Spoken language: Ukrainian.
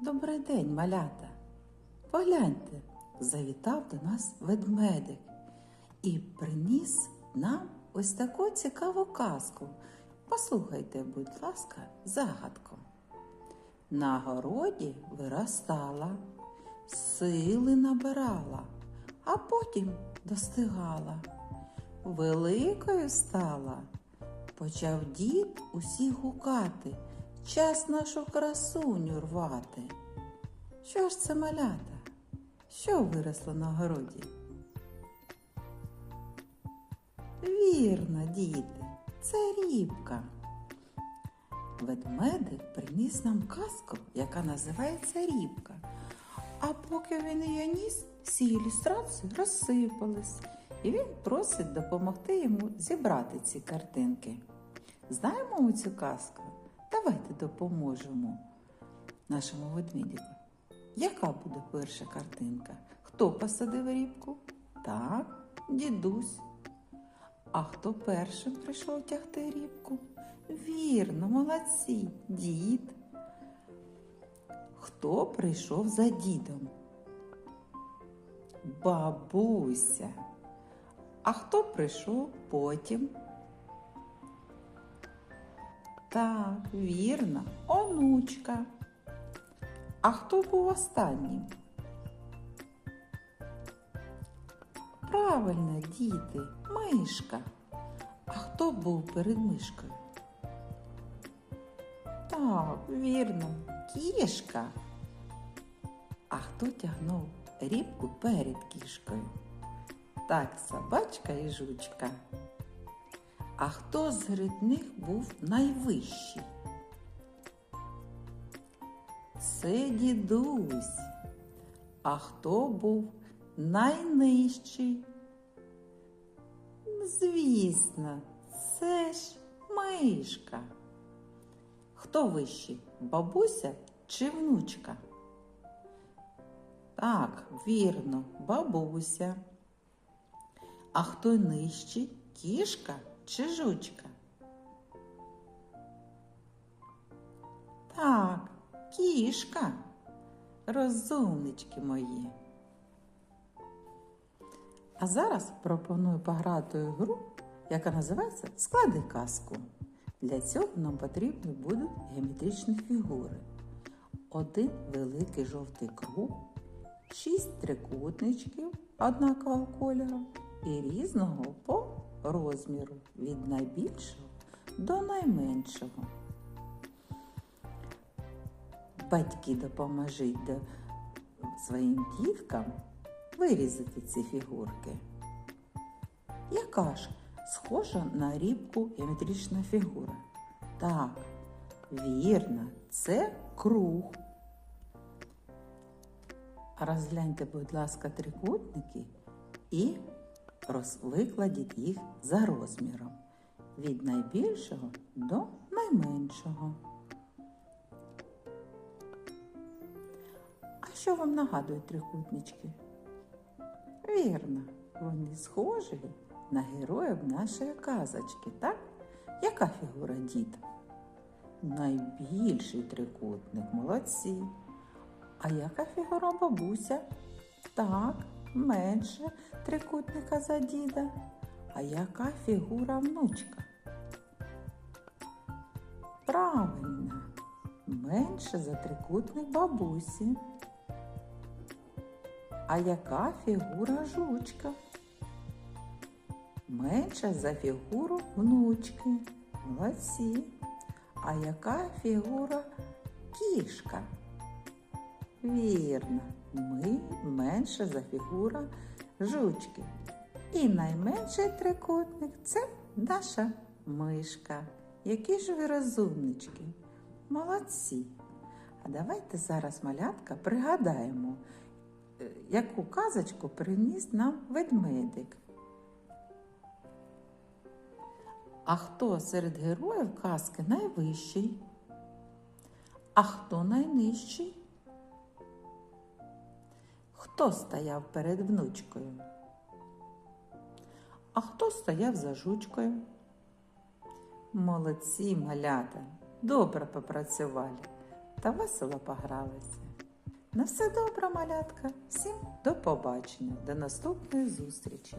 Добрий день, малята. Погляньте, завітав до нас ведмедик і приніс нам ось таку цікаву казку. Послухайте, будь ласка, загадку. На городі виростала, сили набирала, а потім достигала. Великою стала, почав дід усіх гукати, час нашу красуню рвати. Що ж це малята? Що виросло на городі? Вірно, діти, це рібка. Ведмедик приніс нам казку, яка називається Рібка. А поки він її ніс, всі ілюстрації розсипались, і він просить допомогти йому зібрати ці картинки. Знаємо цю казку? Давайте допоможемо нашому ведмедику. Яка буде перша картинка? Хто посадив рібку? Так, дідусь. А хто першим прийшов тягти рібку? Вірно, молодці, дід. Хто прийшов за дідом? Бабуся. А хто прийшов потім? Так, вірно, онучка. А хто був останнім? Правильно, діти, мишка. А хто був перед мишкою? Так, вірно, кішка. А хто тягнув рібку перед кішкою? Так, собачка і жучка. А хто серед них був найвищий? Це дідусь. А хто був найнижчий? Звісно, це ж мишка. Хто вищий? Бабуся чи внучка? Так, вірно, бабуся. А хто нижчий? Кішка чи жучка? Так, кішка. Розумнички мої. А зараз пропоную пограти у гру, яка називається Склади казку. Для цього нам потрібні будуть геометричні фігури. Один великий жовтий круг, шість трикутничків однакового кольору і різного по розміру від найбільшого до найменшого. Батьки допоможіть до- своїм діткам вирізати ці фігурки. Яка ж схожа на рібку геометрична фігура? Так, вірно, це круг. Розгляньте, будь ласка, трикутники і роз- викладіть їх за розміром від найбільшого до найменшого. А що вам нагадують трикутнички? Вірно, вони схожі на героїв нашої казочки, так? Яка фігура дід? Найбільший трикутник, молодці. А яка фігура бабуся? Так, менше трикутника за діда. А яка фігура внучка? Правильно, менше за трикутник бабусі. А яка фігура жучка? Менша за фігуру внучки. Молодці. А яка фігура кішка? Вірно, ми менше за фігура жучки. І найменший трикутник це наша мишка. Які ж ви розумнички. Молодці. А давайте зараз, малятка, пригадаємо, е, яку казочку приніс нам ведмедик. А хто серед героїв казки найвищий? А хто найнижчий? Хто стояв перед внучкою? А хто стояв за жучкою? Молодці малята, добре попрацювали та весело погралися. На все добре, малятка. Всім до побачення, до наступної зустрічі.